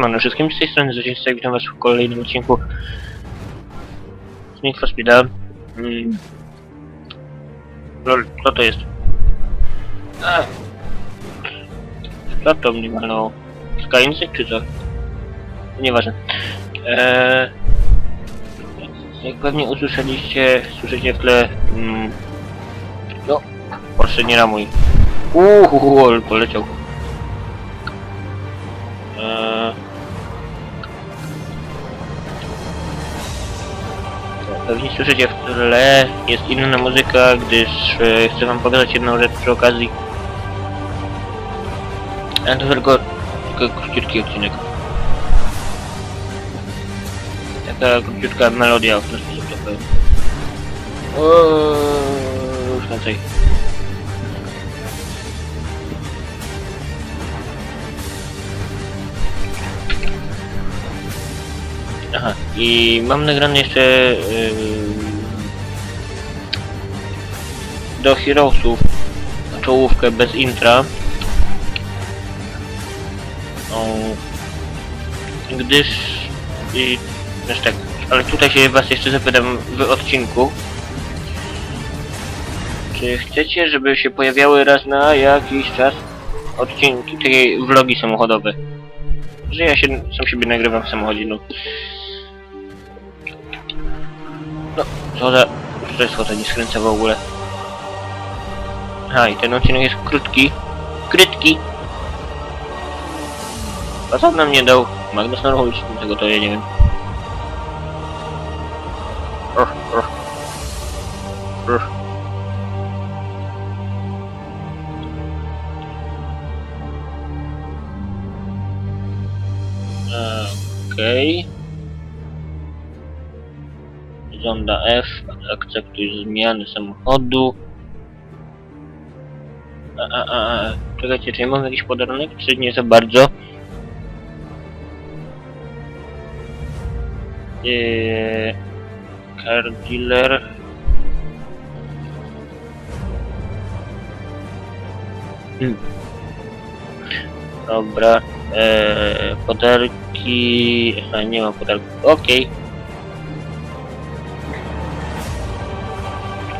Siemano wszystkim, z tej strony Zocińscy, witam was w kolejnym odcinku z Need for Speed'a. Mm. Lol, co to jest? A. Co to mnie walnęło? Skyinsight czy co? Nieważne. Eee, jak pewnie usłyszeliście, słyszycie w tle... Mm, no, Porsche nie ramuj. Uuu, poleciał. Pewnie słyszycie w tle, jest inna muzyka, gdyż e, chcę wam pokazać jedną rzecz przy okazji. Ale to tylko, króciutki odcinek. Taka króciutka melodia, w ten sposób to powiem. Ooo, już więcej. I mam nagrane jeszcze yy, do Heroesów czołówkę bez intra. O, gdyż i znaczy tak, ale tutaj się was jeszcze zapytam w odcinku. Czy chcecie, żeby się pojawiały raz na jakiś czas odcinki, takie vlogi samochodowe? Że ja się sam siebie nagrywam w samochodzie, no. No, co za... To jest to nie skręca w ogóle. A i ten odcinek jest krótki. Krótki. A co nam nie dał? Magnus Norwich, tego to ja nie wiem. Zonda F, akceptuj zmiany samochodu. A, a, a, czekajcie, czy ja mam jakiś podarunek, czy nie za bardzo? Eee, car dealer. Hmm. Dobra, eee, podarki... A, nie ma podarków, okej.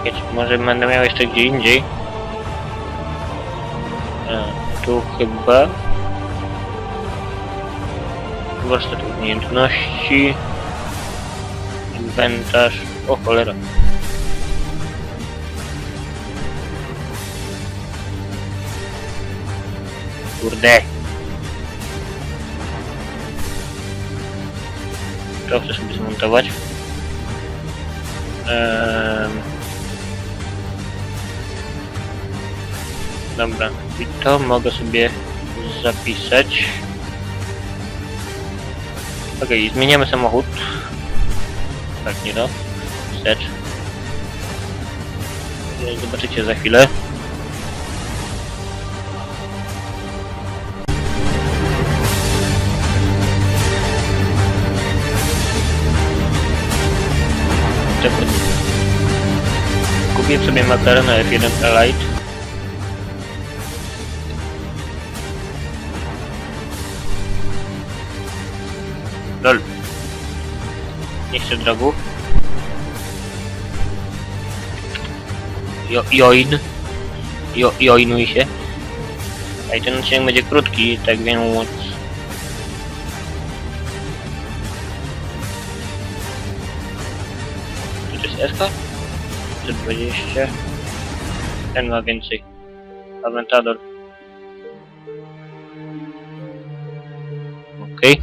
Czekajcie, może będę miał jeszcze gdzie indziej. E, tu chyba. Warsztat umiejętności. Inwentarz. O cholera. Kurde. To chcę sobie zmontować. Ehm. Dobra, i to mogę sobie zapisać. Okej, zmieniamy samochód. Tak, nie no. Wstecz. E, Zobaczycie za chwilę. Kupię sobie McLarena F1 Elite. Lol. Chcę drogów. Jo, join. Jo, joinuj się. A i ten odcinek będzie krótki, tak więc... Czy to jest SK? Czy 20? Ten ma więcej. Aventador. Okej.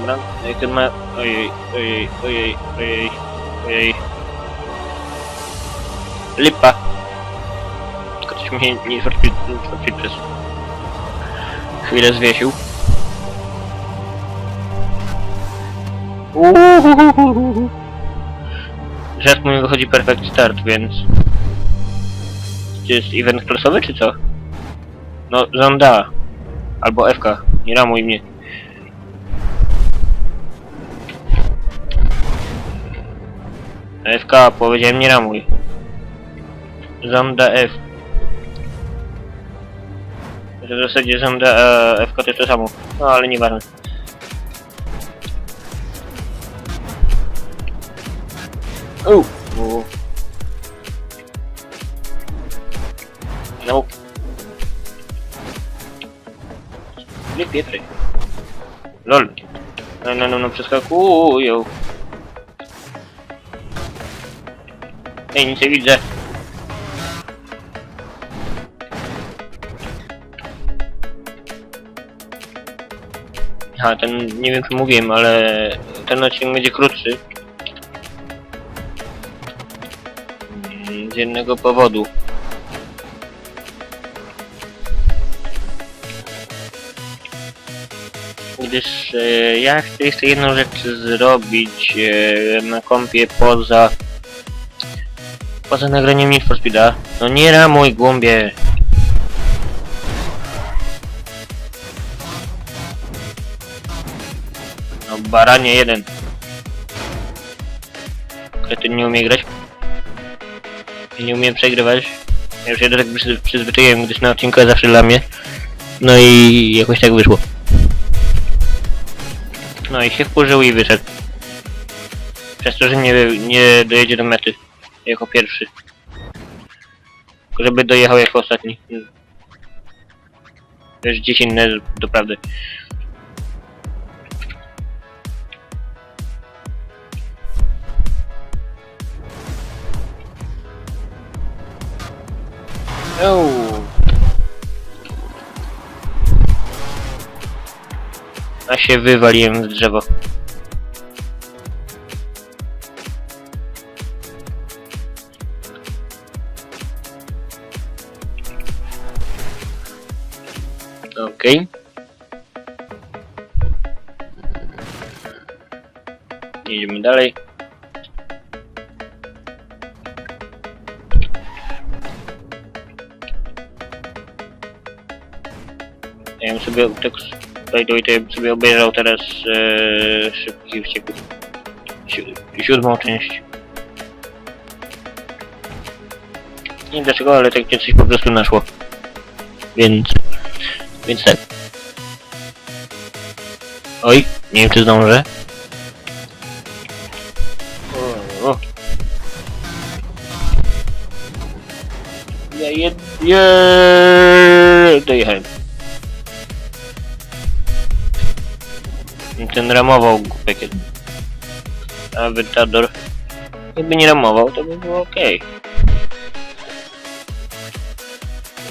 Dobra, jak ten ma... Ojej, ojej, ojej, ojej, ojej. Lipa. Ktoś mnie nie zwarpił, zwarpił przez chwilę zwiesił. Uuuuhuhuhu. Teraz mój wychodzi perfect start, więc... Czy jest event klasowy, czy co? No, zonda. Albo FK. Nie ramuj mnie. FK, powiedziałem nie ramuj. Zonda F. Że w zasadzie zonda e, F to jest to samo. No ale nieważne. Uuu. Uuu. No. Nie Pietry. Lol. No, no, no, no, przeskakują. Ej, nie widzę. A, ten, nie wiem czy mówiłem, ale ten odcinek będzie krótszy. Z jednego powodu. Gdyż e, ja chcę jeszcze jedną rzecz zrobić e, na kompie poza poza nagraniem Need for Speeda. No nie ramuj głąbie. No baranie jeden. Kretyn nie umie grać. I nie umie przegrywać. Ja już się do tego przyzy- przyzwyczaiłem, gdyż na odcinku jest zawsze dla mnie. No i jakoś tak wyszło. No i się wkurzył i wyszedł. Przez to, że nie, nie dojedzie do mety. Jako pierwszy. Żeby dojechał jako ostatni. To już gdzieś inne doprawdy. A się wywaliłem w drzewo. Okej. Jedziemy dalej. Ja bym sobie tak to ja bym sobie obejrzał teraz e, szybkich wścieków. Si siódmą część. Nie wiem dlaczego, ale tak coś po prostu naszło. Więc... Więc tak. Oj, nie wiem czy zdążę. Ja jed... Je... Dojechałem. Ten ramował głupek jeden. A Wytador... Jakby nie ramował, to by było okej.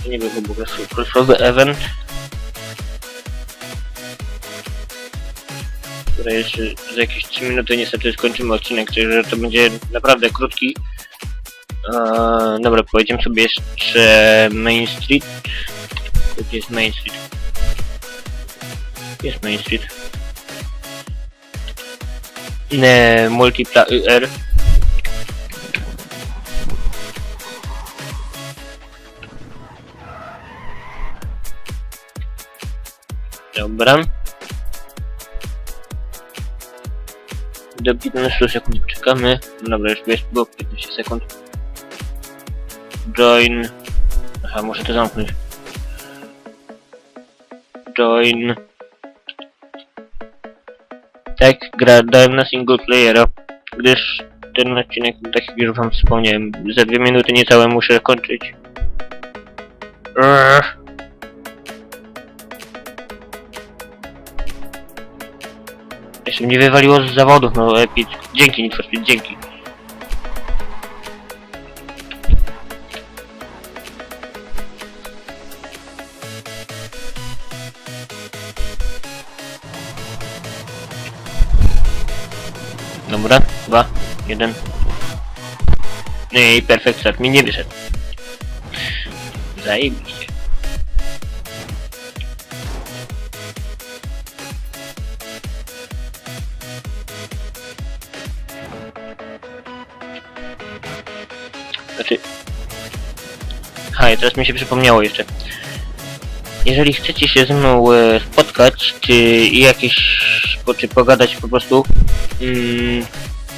To nie byłby po prostu pluszowy jeszcze za jakieś 3 minuty niestety skończymy odcinek, także to będzie naprawdę krótki. Eee, dobra, pojedziemy sobie jeszcze Main Street. Gdzie jest Main Street? Jest Main Street. Ne, multipla UR. Dobra. Do 15 sekund czekamy. Dobra, już jest było 15 sekund. Join. Aha, muszę to zamknąć. Join. Tak, grałem na single playera, gdyż ten odcinek, tak jak już wam wspomniałem, za dwie minuty niecałe muszę kończyć. Urgh. Jeszcze mnie wywaliło z zawodów, no epic. Dzięki Need dzięki. Dobra, dwa, jeden. No i perfekt start mi nie wyszedł. Zajebiście. Znaczy... Ha, i teraz mi się przypomniało jeszcze. Jeżeli chcecie się ze mną e, spotkać, czy jakieś, czy pogadać po prostu, mm,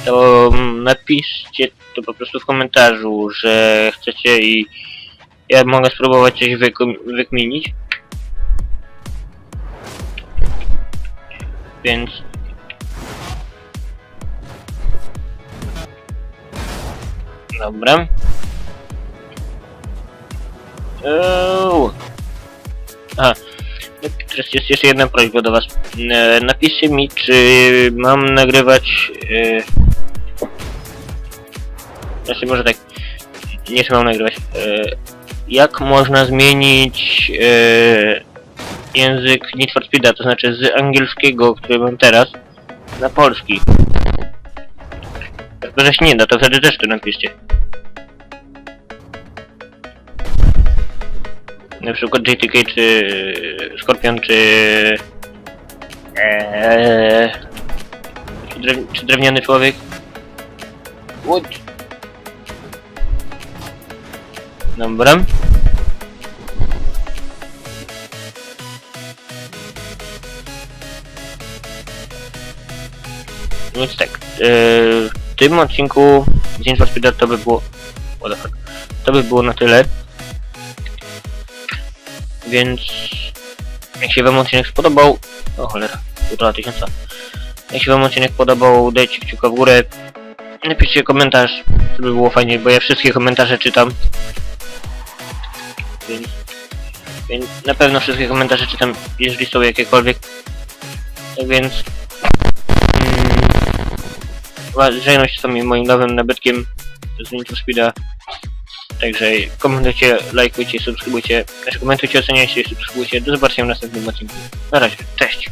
to napiszcie to po prostu w komentarzu, że chcecie i ja mogę spróbować coś wykminić. Więc Dobra. Eee. Aha. Teraz jest jeszcze jedna prośba do was. E, napiszcie mi, czy mam nagrywać... E... Znaczy może tak... Nie czy mam nagrywać. E... Jak można zmienić e... język Need for Speeda, to znaczy z angielskiego, który mam teraz, na polski. Że się nie da, to wtedy też to napiszcie. Na przykład JTK czy Skorpion czy... Eee, czy, drew, czy drewniany człowiek? Łódź. Dobra. Więc tak, eee, w tym odcinku for Speeda to by było... What? To by było na tyle. Więc jak się wam odcinek spodobał, o cholera, półtora tysiąca. Jak się wam odcinek podobał, dajcie kciuka w górę. Napiszcie komentarz, to by było fajnie, bo ja wszystkie komentarze czytam. Więc, więc na pewno wszystkie komentarze czytam, jeżeli są jakiekolwiek. Tak więc mm, się z moim nowym nabytkiem z Need for Speeda. Także komentujcie, lajkujcie, subskrybujcie, znaczy komentujcie, oceniajcie subskrybujcie. Do zobaczenia w następnym odcinku. Na razie, cześć!